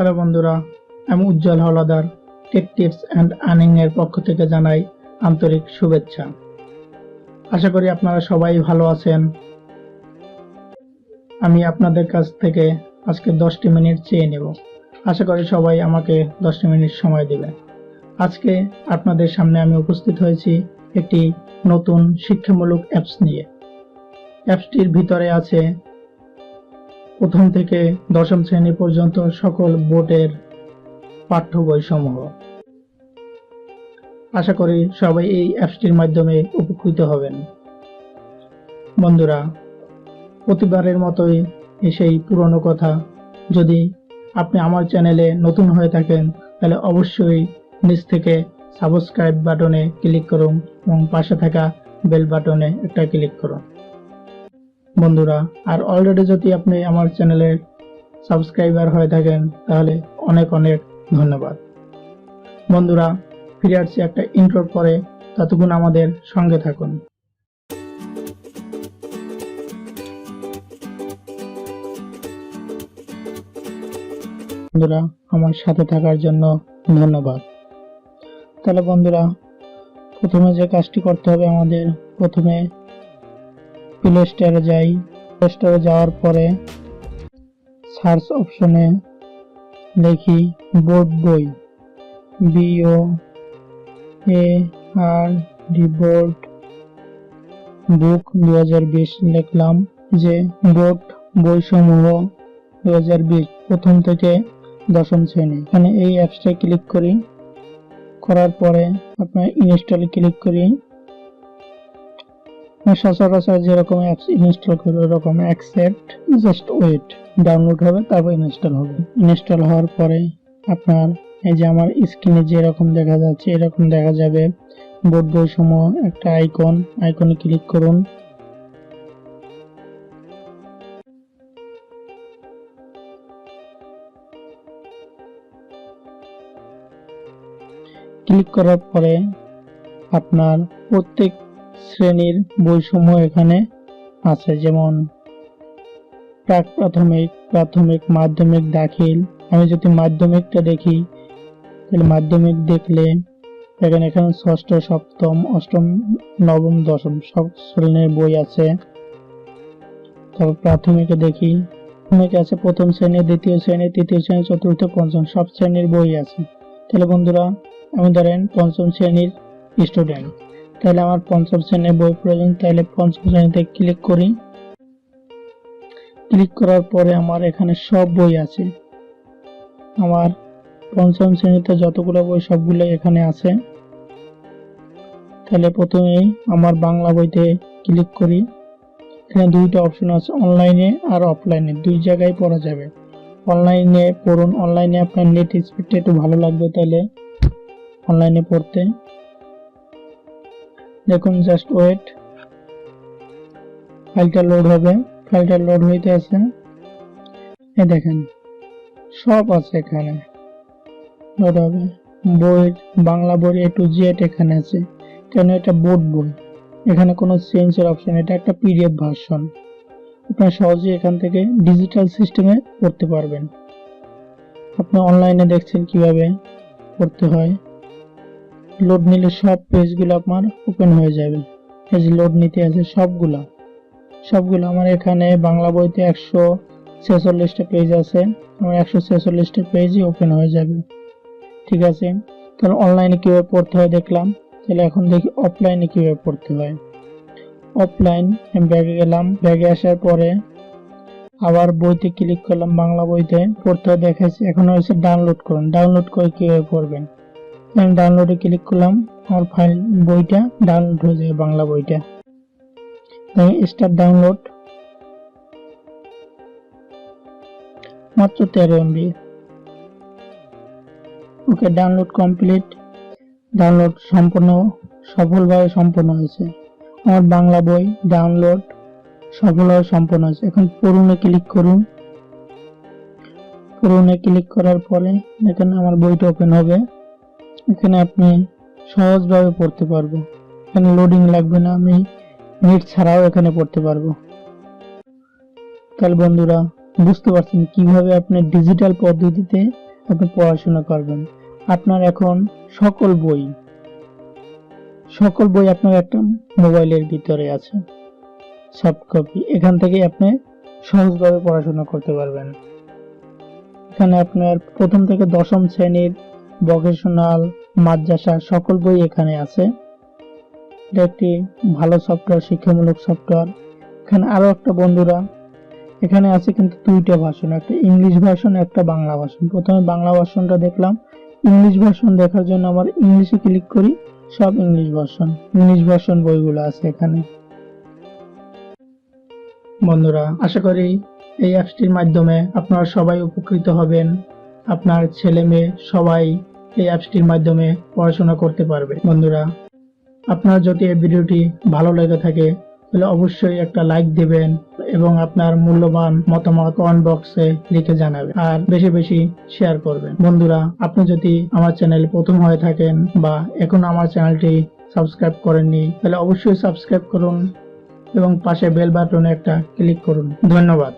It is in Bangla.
হ্যালো বন্ধুরা, আমি Ujjwal Haldar tech tips and earning এর পক্ষ থেকে জানাই আন্তরিক শুভেচ্ছা। আশা করি আপনারা সবাই ভালো আছেন। আমি আপনাদের কাছ থেকে আজকে দশটি মিনিট চেয়ে নেব। আশা করি সবাই আমাকে দশটি মিনিট সময় দেবে। আজকে আপনাদের সামনে আমি উপস্থিত হয়েছি একটি নতুন শিক্ষামূলক অ্যাপস নিয়ে। অ্যাপসটির ভিতরে আছে প্রথম থেকে দশম শ্রেণি পর্যন্ত সকল বোর্ডের পাঠ্য বইসমূহ আশা করি সবাই এই অ্যাপসটির মাধ্যমে উপকৃত হবেন। বন্ধুরা, প্রতিবারের মতোই সেই পুরনো কথা, যদি আপনি আমার চ্যানেলে নতুন হয়ে থাকেন, তাহলে অবশ্যই নিচ থেকে সাবস্ক্রাইব বাটনে ক্লিক করুন এবং পাশে থাকা বেল বাটনে একটা ক্লিক করুন। বন্ধুরা, আর অলরেডি যদি আপনি আমার চ্যানেলের সাবস্ক্রাইবার হয়ে থাকেন, তাহলে অনেক অনেক ধন্যবাদ। বন্ধুরা, ফিরে আসছি একটা ইন্ট্রোর পরে, ততক্ষণ আমাদের সঙ্গে থাকুন। বন্ধুরা, আমার সাথে থাকার জন্য ধন্যবাদ। তাহলে বন্ধুরা, প্রথমে যে কাজটি করতে হবে আমাদের, প্রথমে প্লে স্টোরে যাই। প্লে স্টোরে যাওয়ার পরে সার্চ অপশনে লিখি বোর্ড বই। B O A R D board book দু লিখলাম যে বোর্ড বইসমূহ দু প্রথম থেকে দশম শ্রেণি। এখানে এই অ্যাপসটা ক্লিক করি। করার পরে আপনার ইনস্টলে ক্লিক করি। সচরাচর যেরকম ইনস্টল করি ওরকম অ্যাকসেপ্ট জাস্ট ওয়েট ডাউনলোড হবে, তারপর ইনস্টল হবে। ইনস্টল হওয়ার পরে আপনার এই যে আমার স্ক্রিনে যেরকম দেখা যাচ্ছে, এরকম দেখা যাবে। বোর্ড বইসমূহ একটা আইকন আইকনে ক্লিক করুন। ক্লিক করার পরে আপনার প্রত্যেক শ্রেণির বইসমূহ এখানে আছে। যেমন, প্রাক প্রাথমিক প্রাথমিক, মাধ্যমিক, দাখিল। আমি যদি মাধ্যমিকটা দেখি, তাহলে মাধ্যমিক দেখলে এখানে এখানে ষষ্ঠ, সপ্তম, অষ্টম, নবম, দশম সব শ্রেণির বই আছে। তারপর প্রাথমিকে দেখি, প্রাথমিক আছে প্রথম শ্রেণি, দ্বিতীয় শ্রেণি, তৃতীয় শ্রেণি, চতুর্থ, পঞ্চম সব শ্রেণির বই আছে। তাহলে বন্ধুরা, আমি ধরেন পঞ্চম শ্রেণির স্টুডেন্ট তাহলে আমার পঞ্চম শ্রেণির বই প্রয়োজন তাহলে পঞ্চম শ্রেণীতে ক্লিক করি। ক্লিক করার পরে আমার এখানে সব বই আছে। আমার পঞ্চম শ্রেণীতে যতগুলো বই সবগুলো এখানে আছে। তাহলে প্রথমেই আমার বাংলা বইতে ক্লিক করি। এখানে দুইটা অপশন আছে অনলাইনে আর অফলাইনে দুই জায়গায় পড়া যাবে। অনলাইনে পড়ুন অনলাইনে আপনার নেট স্পিডটা একটু ভালো লাগবে তাহলে। অনলাইনে পড়তে। দেখুন জাস্ট ওয়েট ফাইলটা লোড হবে। ফাইলটা লোড হইতে আছে। এই দেখেন, সব আছে এখানে। লোড হবে। বইয়ের বাংলা বই এ টু জেড এখানে আছে। কেন এটা বোর্ড বই। এখানে কোনো চেঞ্জের অপশন এটা একটা পিডিএফ ভার্সন আপনারা সহজেই এখান থেকে ডিজিটাল সিস্টেমে পড়তে পারবেন। আপনি অনলাইনে দেখছেন কীভাবে পড়তে হয়। লোড নিলে সব পেজগুলো আপনার ওপেন হয়ে যাবে। এই যে লোড নিতে আছে সবগুলা। সবগুলো আমার এখানে বাংলা বইতে একশো ছেচল্লিশটা পেজ আছে। আমার একশো ছেচল্লিশটা পেজই ওপেন হয়ে যাবে। ঠিক আছে? তাহলে অনলাইনে কীভাবে পড়তে হয় দেখলাম। তাহলে এখন দেখি অফলাইনে কীভাবে পড়তে হয়। অফলাইন আমি ব্যাগে গেলাম। ব্যাগে আসার পরে আবার বইতে ক্লিক করলাম বাংলা বইতে। পড়তে দেখাচ্ছি এখন হয়েছে ডাউনলোড করুন। ডাউনলোড করে কীভাবে পড়বেন? আমি ডাউনলোডে ক্লিক করলাম, আমার ফাইল বইটা ডাউনলোড হয়ে যাবে বাংলা বইটা। স্টার্ট ডাউনলোড মাত্র তেরো MB okay download complete download সম্পূর্ণ, সফলভাবে সম্পন্ন হয়েছে। আমার বাংলা বই ডাউনলোড সফলভাবে সম্পন্ন হয়েছে। এখন পড়ুনে ক্লিক করুন। পড়ুনে ক্লিক করার পরে এখানে আমার বইটা ওপেন হবে। এখানে আপনি সহজভাবে পড়তে পারব। এখানে লোডিং লাগবে না, আমি নেট ছাড়াও এখানে পড়তে পারব। তাহলে বন্ধুরা, বুঝতে পারছেন কীভাবে আপনি ডিজিটাল পদ্ধতিতে আপনি পড়াশোনা করবেন। আপনার এখন সকল বই সকল বই আপনার একটা মোবাইলের ভিতরে আছে। সফট কপি এখান থেকে আপনি সহজভাবে পড়াশোনা করতে পারবেন। এখানে আপনার প্রথম থেকে দশম শ্রেণির ভোকেশনাল মাদ্রাসা সকল বই এখানে আছে। এটা একটি ভালো সফটওয়্যার শিক্ষামূলক সফটওয়্যার এখানে আরও একটা বন্ধুরা, এখানে আছে কিন্তু দুইটা ভাষণ একটা ইংলিশ ভাষণ একটা বাংলা ভাষণ প্রথমে বাংলা ভাষণটা দেখলাম। ইংলিশ ভাষণ দেখার জন্য আমার ইংলিশে ক্লিক করি, সব ইংলিশ ভাষণ ইংলিশ ভাষণ বইগুলো আছে এখানে। বন্ধুরা, আশা করি এই অ্যাপসটির মাধ্যমে আপনারা সবাই উপকৃত হবেন। আপনার ছেলে মেয়ে সবাই এই অ্যাপসটির মাধ্যমে পড়াশোনা করতে পারবে। বন্ধুরা, আপনার যদি এই ভিডিওটি ভালো লেগে থাকে, তাহলে অবশ্যই একটা লাইক দিবেন এবং আপনার মূল্যবান মতামত কমেন্ট বক্সে লিখে জানাবেন আর বেশি বেশি শেয়ার করবেন। বন্ধুরা, আপনি যদি আমার চ্যানেল প্রথম হয়ে থাকেন বা এখন আমার চ্যানেলটি সাবস্ক্রাইব করেননি, তাহলে অবশ্যই সাবস্ক্রাইব করুন এবং পাশে বেল বাটনে একটা ক্লিক করুন। ধন্যবাদ।